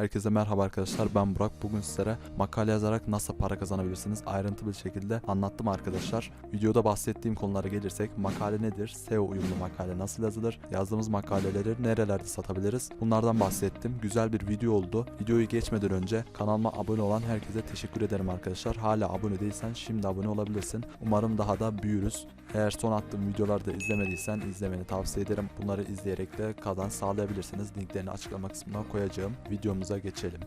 Herkese merhaba arkadaşlar ben Burak. Bugün sizlere makale yazarak nasıl para kazanabilirsiniz ayrıntılı bir şekilde anlattım arkadaşlar. Videoda bahsettiğim konulara gelirsek makale nedir? SEO uyumlu makale nasıl yazılır? Yazdığımız makaleleri nerelerde satabiliriz? Bunlardan bahsettim. Güzel bir video oldu. Videoyu geçmeden önce kanalıma abone olan herkese teşekkür ederim arkadaşlar. Hala abone değilsen şimdi abone olabilirsin. Umarım daha da büyürüz. Eğer son attığım videoları da izlemediysen izlemeni tavsiye ederim. Bunları izleyerek de kazanç sağlayabilirsiniz. Linklerini açıklama kısmına koyacağım. Videomuza geçelim.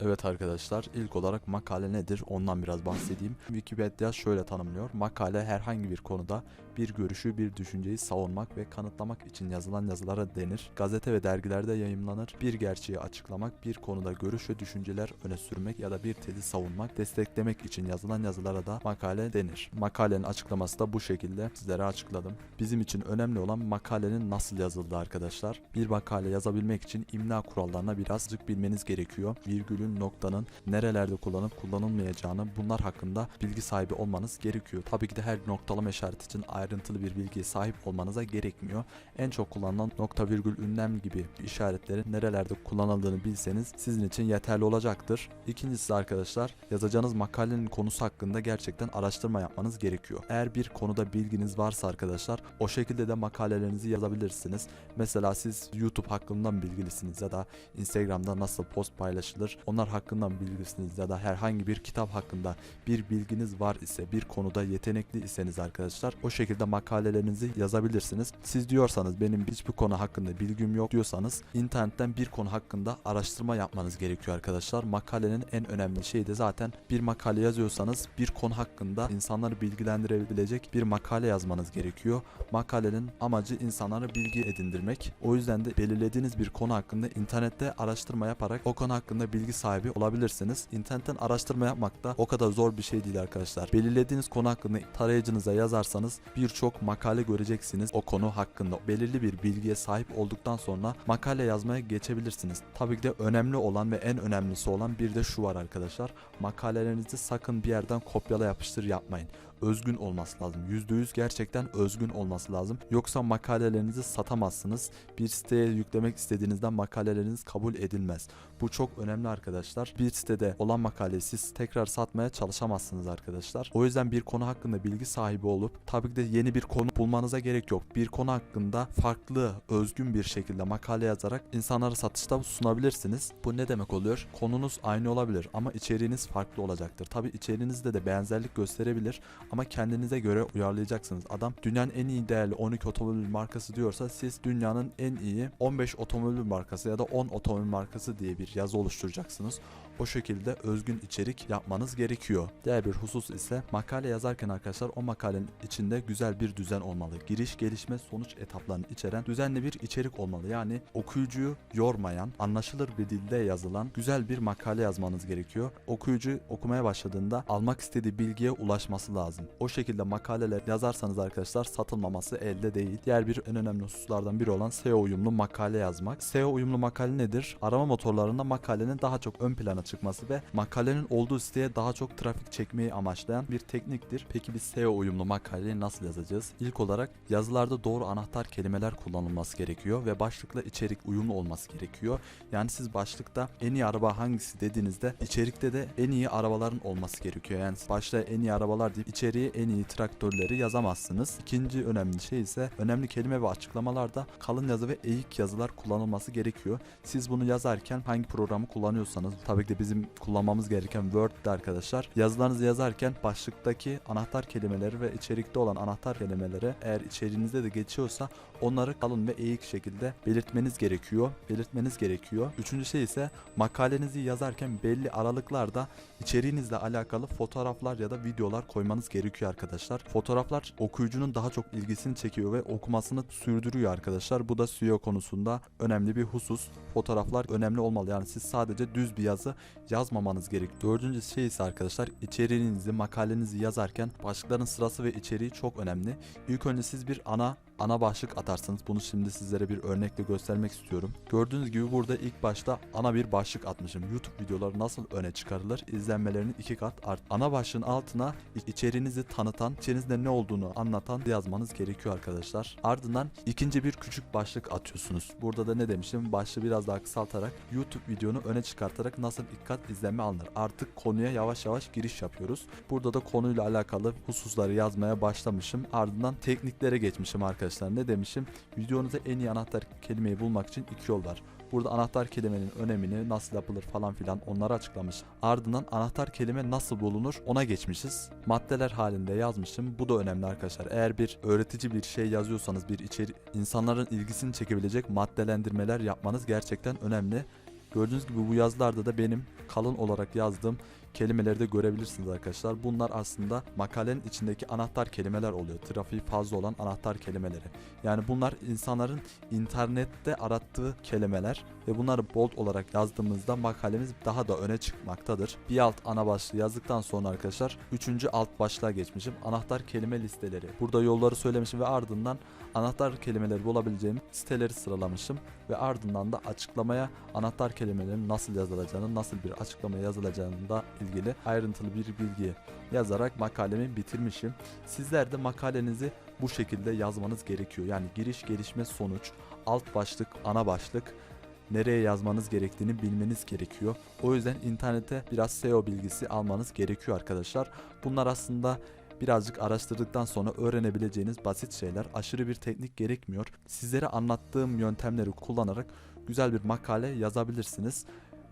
Evet arkadaşlar ilk olarak makale nedir ondan biraz bahsedeyim. Wikipedia şöyle tanımlıyor. Makale herhangi bir konuda bir görüşü bir düşünceyi savunmak ve kanıtlamak için yazılan yazılara denir. Gazete ve dergilerde yayımlanır. Bir gerçeği açıklamak, bir konuda görüş ve düşünceler öne sürmek ya da bir tezi savunmak, desteklemek için yazılan yazılara da makale denir. Makalenin açıklaması da bu şekilde sizlere açıkladım. Bizim için önemli olan makalenin nasıl yazıldığı arkadaşlar. Bir makale yazabilmek için imla kurallarına birazcık bilmeniz gerekiyor. Virgülün, noktanın nerelerde kullanıp kullanılmayacağını bunlar hakkında bilgi sahibi olmanız gerekiyor. Tabii ki de her noktalama işareti için ayrıntılı bir bilgiye sahip olmanıza gerekmiyor. En çok kullanılan nokta virgül ünlem gibi işaretlerin nerelerde kullanıldığını bilseniz sizin için yeterli olacaktır. İkincisi arkadaşlar yazacağınız makalenin konusu hakkında gerçekten araştırma yapmanız gerekiyor. Eğer bir konuda bilginiz varsa arkadaşlar o şekilde de makalelerinizi yazabilirsiniz. Mesela siz YouTube hakkında bilgilisiniz ya da Instagram'da nasıl post paylaşılır onlar hakkında bilgilisiniz ya da herhangi bir kitap hakkında bir bilginiz var ise bir konuda yetenekli iseniz arkadaşlar o şekilde makalelerinizi yazabilirsiniz. Siz diyorsanız benim hiçbir konu hakkında bilgim yok diyorsanız internetten bir konu hakkında araştırma yapmanız gerekiyor arkadaşlar. Makalenin en önemli şeyi de zaten bir makale yazıyorsanız bir konu hakkında insanları bilgilendirebilecek bir makale yazmanız gerekiyor. Makalenin amacı insanlara bilgi edindirmek. O yüzden de belirlediğiniz bir konu hakkında internette araştırma yaparak o konu hakkında bilgi sahibi olabilirsiniz. İnternetten araştırma yapmak da o kadar zor bir şey değil arkadaşlar. Belirlediğiniz konu hakkında tarayıcınıza yazarsanız birçok makale göreceksiniz o konu hakkında. Belirli bir bilgiye sahip olduktan sonra makale yazmaya geçebilirsiniz. Tabii ki de önemli olan ve en önemlisi olan bir de şu var arkadaşlar. Makalelerinizi sakın bir yerden kopyala yapıştır yapmayın özgün olması lazım. %100 gerçekten özgün olması lazım. Yoksa makalelerinizi satamazsınız. Bir siteye yüklemek istediğinizde makaleleriniz kabul edilmez. Bu çok önemli arkadaşlar. Bir sitede olan makaleyi siz tekrar satmaya çalışamazsınız arkadaşlar. O yüzden bir konu hakkında bilgi sahibi olup tabii ki de yeni bir konu bulmanıza gerek yok. Bir konu hakkında farklı, özgün bir şekilde makale yazarak insanlara satışta sunabilirsiniz. Bu ne demek oluyor? Konunuz aynı olabilir ama içeriğiniz farklı olacaktır. Tabii içeriğinizde de benzerlik gösterebilir ama kendinize göre uyarlayacaksınız. Adam dünyanın en iyi değerli 12 otomobil markası diyorsa siz dünyanın en iyi 15 otomobil markası ya da 10 otomobil markası diye bir yazı oluşturacaksınız. O şekilde özgün içerik yapmanız gerekiyor. Diğer bir husus ise makale yazarken arkadaşlar o makalenin içinde güzel bir düzen olmalı. Giriş, gelişme, sonuç etaplarını içeren düzenli bir içerik olmalı. Yani okuyucuyu yormayan, anlaşılır bir dilde yazılan güzel bir makale yazmanız gerekiyor. Okuyucu okumaya başladığında almak istediği bilgiye ulaşması lazım. O şekilde makaleler yazarsanız arkadaşlar satılmaması elde değil. Diğer bir en önemli hususlardan biri olan SEO uyumlu makale yazmak. SEO uyumlu makale nedir? Arama motorlarında makalenin daha çok ön plana çıkması ve makalenin olduğu siteye daha çok trafik çekmeyi amaçlayan bir tekniktir. Peki biz SEO uyumlu makaleyi nasıl yazacağız? İlk olarak yazılarda doğru anahtar kelimeler kullanılması gerekiyor ve başlıkla içerik uyumlu olması gerekiyor. Yani siz başlıkta en iyi araba hangisi dediğinizde içerikte de en iyi arabaların olması gerekiyor. Yani başta en iyi arabalar deyip içeriye en iyi traktörleri yazamazsınız. İkinci önemli şey ise önemli kelime ve açıklamalarda kalın yazı ve eğik yazılar kullanılması gerekiyor. Siz bunu yazarken hangi programı kullanıyorsanız tabii ki bizim kullanmamız gereken Word'de arkadaşlar. Yazılarınızı yazarken başlıktaki anahtar kelimeleri ve içerikte olan anahtar kelimeleri eğer içeriğinizde de geçiyorsa onları kalın ve eğik şekilde belirtmeniz gerekiyor. Belirtmeniz gerekiyor. Üçüncü şey ise makalenizi yazarken belli aralıklarda içeriğinizle alakalı fotoğraflar ya da videolar koymanız gerekiyor arkadaşlar. Fotoğraflar okuyucunun daha çok ilgisini çekiyor ve okumasını sürdürüyor arkadaşlar. Bu da SEO konusunda önemli bir husus. Fotoğraflar önemli olmalı. Yani siz sadece düz bir yazı yazmamanız gerek. Dördüncü şey ise arkadaşlar içeriğinizi, makalenizi yazarken başlıkların sırası ve içeriği çok önemli. İlk önce siz bir ana ana başlık atarsınız. Bunu şimdi sizlere bir örnekle göstermek istiyorum. Gördüğünüz gibi burada ilk başta ana bir başlık atmışım. YouTube videoları nasıl öne çıkarılır? İzlenmelerini iki kat art. Ana başlığın altına içeriğinizi tanıtan, içerinizde ne olduğunu anlatan yazmanız gerekiyor arkadaşlar. Ardından ikinci bir küçük başlık atıyorsunuz. Burada da ne demişim? Başlığı biraz daha kısaltarak YouTube videonu öne çıkartarak nasıl ilk kat izlenme alınır? Artık konuya yavaş yavaş giriş yapıyoruz. Burada da konuyla alakalı hususları yazmaya başlamışım. Ardından tekniklere geçmişim arkadaşlar. Ne demişim? Videonuza en iyi anahtar kelimeyi bulmak için iki yol var. Burada anahtar kelimenin önemini nasıl yapılır falan filan onları açıklamış. Ardından anahtar kelime nasıl bulunur ona geçmişiz. Maddeler halinde yazmışım. Bu da önemli arkadaşlar. Eğer bir öğretici bir şey yazıyorsanız bir içeri insanların ilgisini çekebilecek maddelendirmeler yapmanız gerçekten önemli. Gördüğünüz gibi bu yazılarda da benim kalın olarak yazdığım kelimeleri de görebilirsiniz arkadaşlar. Bunlar aslında makalenin içindeki anahtar kelimeler oluyor. Trafiği fazla olan anahtar kelimeleri. Yani bunlar insanların internette arattığı kelimeler ve bunları bold olarak yazdığımızda makalemiz daha da öne çıkmaktadır. Bir alt ana başlığı yazdıktan sonra arkadaşlar 3. alt başlığa geçmişim. Anahtar kelime listeleri. Burada yolları söylemişim ve ardından anahtar kelimeleri bulabileceğim siteleri sıralamışım ve ardından da açıklamaya anahtar kelimelerin nasıl yazılacağını, nasıl bir açıklama yazılacağını da ilgili ayrıntılı bir bilgi yazarak makalemi bitirmişim. Sizler de makalenizi bu şekilde yazmanız gerekiyor. Yani giriş, gelişme, sonuç, alt başlık, ana başlık nereye yazmanız gerektiğini bilmeniz gerekiyor. O yüzden internete biraz SEO bilgisi almanız gerekiyor arkadaşlar. Bunlar aslında birazcık araştırdıktan sonra öğrenebileceğiniz basit şeyler. Aşırı bir teknik gerekmiyor. Sizlere anlattığım yöntemleri kullanarak güzel bir makale yazabilirsiniz.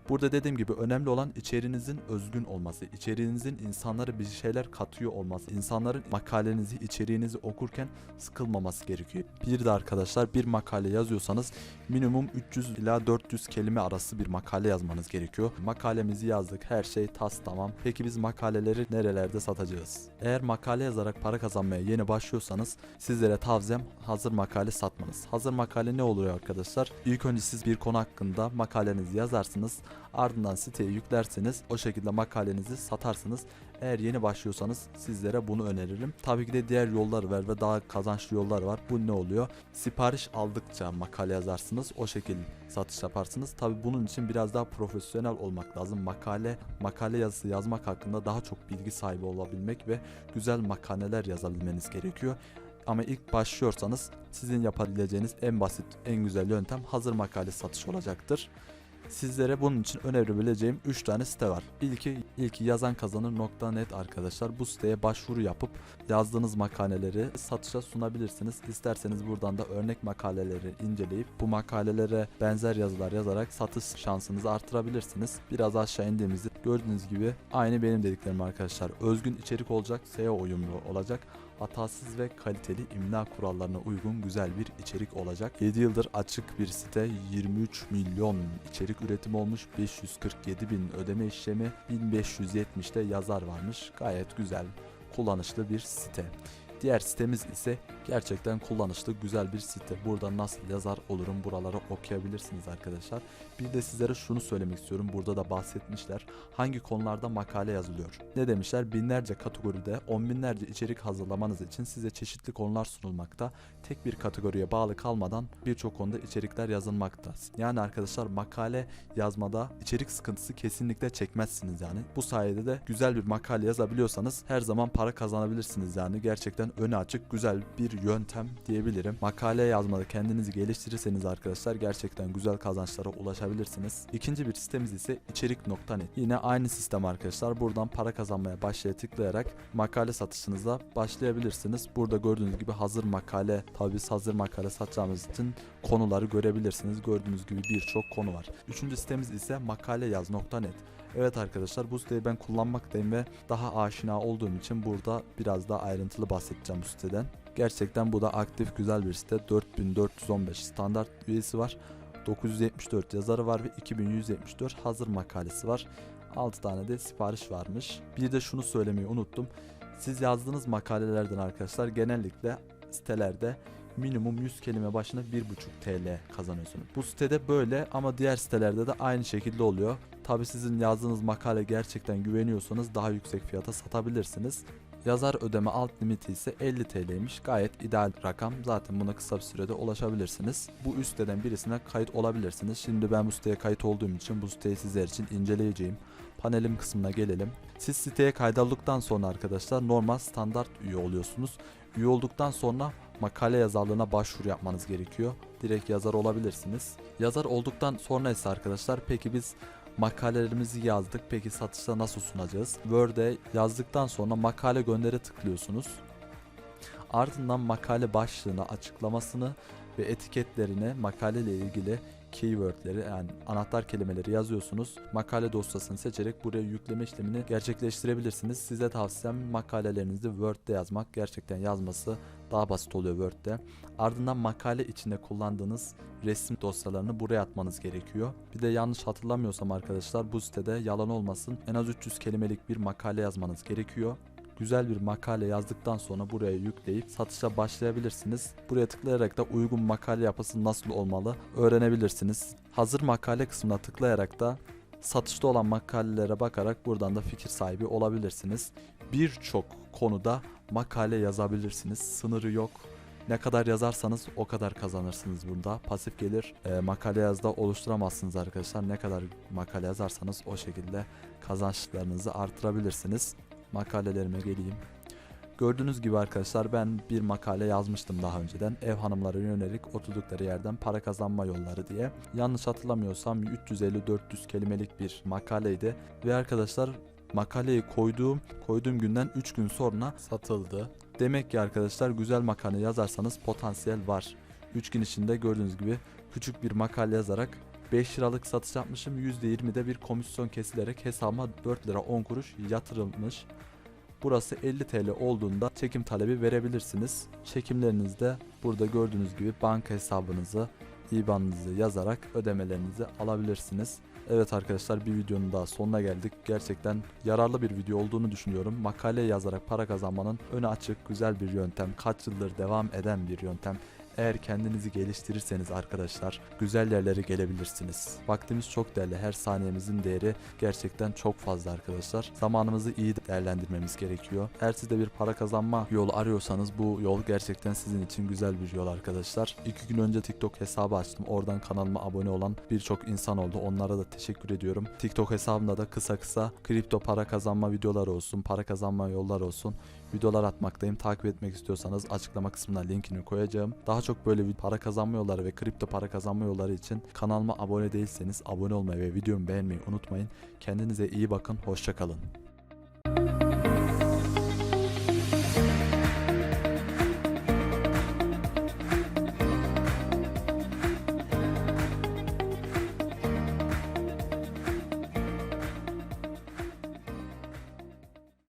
Burada dediğim gibi önemli olan içeriğinizin özgün olması, içeriğinizin insanlara bir şeyler katıyor olması, insanların makalenizi, içeriğinizi okurken sıkılmaması gerekiyor. Bir de arkadaşlar bir makale yazıyorsanız minimum 300 ila 400 kelime arası bir makale yazmanız gerekiyor. Makalemizi yazdık, her şey tas tamam. Peki biz makaleleri nerelerde satacağız? Eğer makale yazarak para kazanmaya yeni başlıyorsanız sizlere tavsiyem hazır makale satmanız. Hazır makale ne oluyor arkadaşlar? İlk önce siz bir konu hakkında makalenizi yazarsınız. Ardından siteye yüklerseniz o şekilde makalenizi satarsınız. Eğer yeni başlıyorsanız sizlere bunu öneririm. Tabii ki de diğer yollar var ve daha kazançlı yollar var. Bu ne oluyor? Sipariş aldıkça makale yazarsınız. O şekilde satış yaparsınız. Tabii bunun için biraz daha profesyonel olmak lazım. Makale, makale yazısı yazmak hakkında daha çok bilgi sahibi olabilmek ve güzel makaleler yazabilmeniz gerekiyor. Ama ilk başlıyorsanız sizin yapabileceğiniz en basit, en güzel yöntem hazır makale satış olacaktır. Sizlere bunun için önerebileceğim 3 tane site var. İlki, ilki yazankazanır.net arkadaşlar. Bu siteye başvuru yapıp yazdığınız makaleleri satışa sunabilirsiniz. İsterseniz buradan da örnek makaleleri inceleyip bu makalelere benzer yazılar yazarak satış şansınızı artırabilirsiniz. Biraz aşağı indiğimizde gördüğünüz gibi aynı benim dediklerim arkadaşlar. Özgün içerik olacak, SEO uyumlu olacak hatasız ve kaliteli imla kurallarına uygun güzel bir içerik olacak. 7 yıldır açık bir site 23 milyon içerik üretimi olmuş 547 bin ödeme işlemi 1570'te yazar varmış gayet güzel kullanışlı bir site. Diğer sitemiz ise gerçekten kullanışlı güzel bir site. Burada nasıl yazar olurum buraları okuyabilirsiniz arkadaşlar. Bir de sizlere şunu söylemek istiyorum. Burada da bahsetmişler. Hangi konularda makale yazılıyor? Ne demişler? Binlerce kategoride on binlerce içerik hazırlamanız için size çeşitli konular sunulmakta. Tek bir kategoriye bağlı kalmadan birçok konuda içerikler yazılmakta. Yani arkadaşlar makale yazmada içerik sıkıntısı kesinlikle çekmezsiniz yani. Bu sayede de güzel bir makale yazabiliyorsanız her zaman para kazanabilirsiniz yani. Gerçekten öne açık güzel bir yöntem diyebilirim. Makale yazmada kendinizi geliştirirseniz arkadaşlar gerçekten güzel kazançlara ulaşabilirsiniz. İkinci bir sitemiz ise içerik.net. Yine aynı sistem arkadaşlar. Buradan para kazanmaya başlaya tıklayarak makale satışınıza başlayabilirsiniz. Burada gördüğünüz gibi hazır makale tabi hazır makale satacağımız için konuları görebilirsiniz. Gördüğünüz gibi birçok konu var. Üçüncü sitemiz ise makaleyaz.net. Evet arkadaşlar bu siteyi ben kullanmaktayım ve daha aşina olduğum için burada biraz daha ayrıntılı bahsedeceğim bu siteden. Gerçekten bu da aktif güzel bir site. 4415 standart üyesi var. 974 yazarı var ve 2174 hazır makalesi var. 6 tane de sipariş varmış. Bir de şunu söylemeyi unuttum. Siz yazdığınız makalelerden arkadaşlar genellikle sitelerde minimum 100 kelime başına 1,5 TL kazanıyorsunuz. Bu sitede böyle ama diğer sitelerde de aynı şekilde oluyor. Tabi sizin yazdığınız makale gerçekten güveniyorsanız daha yüksek fiyata satabilirsiniz. Yazar ödeme alt limiti ise 50 TL'ymiş. Gayet ideal rakam. Zaten buna kısa bir sürede ulaşabilirsiniz. Bu üst siteden birisine kayıt olabilirsiniz. Şimdi ben bu siteye kayıt olduğum için bu siteyi sizler için inceleyeceğim. Panelim kısmına gelelim. Siz siteye kaydolduktan sonra arkadaşlar normal standart üye oluyorsunuz. Üye olduktan sonra makale yazarlığına başvuru yapmanız gerekiyor. Direkt yazar olabilirsiniz. Yazar olduktan sonra ise arkadaşlar peki biz makalelerimizi yazdık. Peki satışta nasıl sunacağız? Word'e yazdıktan sonra makale göndere tıklıyorsunuz. Ardından makale başlığına, açıklamasını ve etiketlerine makale ile ilgili keywordleri yani anahtar kelimeleri yazıyorsunuz. Makale dosyasını seçerek buraya yükleme işlemini gerçekleştirebilirsiniz. Size tavsiyem makalelerinizi Word'de yazmak. Gerçekten yazması daha basit oluyor Word'de. Ardından makale içinde kullandığınız resim dosyalarını buraya atmanız gerekiyor. Bir de yanlış hatırlamıyorsam arkadaşlar bu sitede yalan olmasın en az 300 kelimelik bir makale yazmanız gerekiyor güzel bir makale yazdıktan sonra buraya yükleyip satışa başlayabilirsiniz. Buraya tıklayarak da uygun makale yapısı nasıl olmalı öğrenebilirsiniz. Hazır makale kısmına tıklayarak da satışta olan makalelere bakarak buradan da fikir sahibi olabilirsiniz. Birçok konuda makale yazabilirsiniz. Sınırı yok. Ne kadar yazarsanız o kadar kazanırsınız burada. Pasif gelir e, makale yazda oluşturamazsınız arkadaşlar. Ne kadar makale yazarsanız o şekilde kazançlarınızı artırabilirsiniz makalelerime geleyim. Gördüğünüz gibi arkadaşlar ben bir makale yazmıştım daha önceden. Ev hanımlara yönelik oturdukları yerden para kazanma yolları diye. Yanlış hatırlamıyorsam 350-400 kelimelik bir makaleydi. Ve arkadaşlar makaleyi koyduğum koyduğum günden 3 gün sonra satıldı. Demek ki arkadaşlar güzel makale yazarsanız potansiyel var. 3 gün içinde gördüğünüz gibi küçük bir makale yazarak 5 liralık satış yapmışım. %20'de bir komisyon kesilerek hesabıma 4 lira 10 kuruş yatırılmış. Burası 50 TL olduğunda çekim talebi verebilirsiniz. Çekimlerinizde burada gördüğünüz gibi banka hesabınızı, IBAN'ınızı yazarak ödemelerinizi alabilirsiniz. Evet arkadaşlar bir videonun daha sonuna geldik. Gerçekten yararlı bir video olduğunu düşünüyorum. Makale yazarak para kazanmanın önü açık, güzel bir yöntem. Kaç yıldır devam eden bir yöntem. Eğer kendinizi geliştirirseniz arkadaşlar güzel yerlere gelebilirsiniz. Vaktimiz çok değerli. Her saniyemizin değeri gerçekten çok fazla arkadaşlar. Zamanımızı iyi değerlendirmemiz gerekiyor. Eğer siz de bir para kazanma yolu arıyorsanız bu yol gerçekten sizin için güzel bir yol arkadaşlar. İki gün önce TikTok hesabı açtım. Oradan kanalıma abone olan birçok insan oldu. Onlara da teşekkür ediyorum. TikTok hesabımda da kısa kısa kripto para kazanma videoları olsun, para kazanma yollar olsun videolar atmaktayım. Takip etmek istiyorsanız açıklama kısmına linkini koyacağım. Daha çok böyle para kazanma yolları ve kripto para kazanma yolları için kanalıma abone değilseniz abone olmayı ve videomu beğenmeyi unutmayın. Kendinize iyi bakın. Hoşçakalın.